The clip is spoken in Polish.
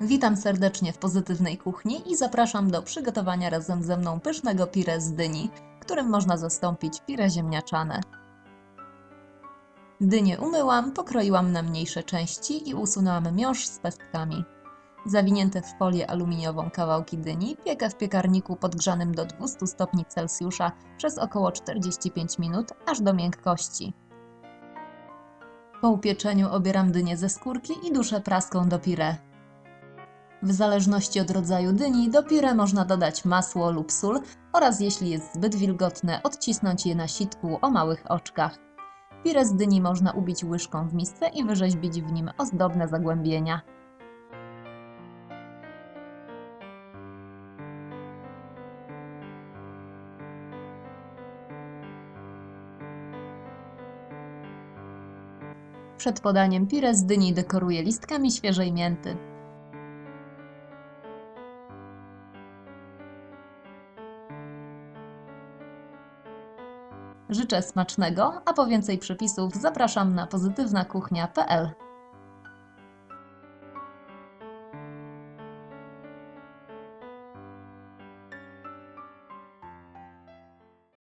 Witam serdecznie w Pozytywnej Kuchni i zapraszam do przygotowania razem ze mną pysznego pire z dyni, którym można zastąpić pire ziemniaczane. Dynię umyłam, pokroiłam na mniejsze części i usunęłam miąższ z pestkami. Zawinięte w folię aluminiową kawałki dyni piekę w piekarniku podgrzanym do 200 stopni Celsjusza przez około 45 minut, aż do miękkości. Po upieczeniu obieram dynię ze skórki i duszę praską do pire. W zależności od rodzaju dyni do można dodać masło lub sól oraz jeśli jest zbyt wilgotne odcisnąć je na sitku o małych oczkach. Pire z dyni można ubić łyżką w misce i wyrzeźbić w nim ozdobne zagłębienia. Przed podaniem pire z dyni dekoruję listkami świeżej mięty. Życzę smacznego, a po więcej przepisów zapraszam na pozytywnakuchnia.pl.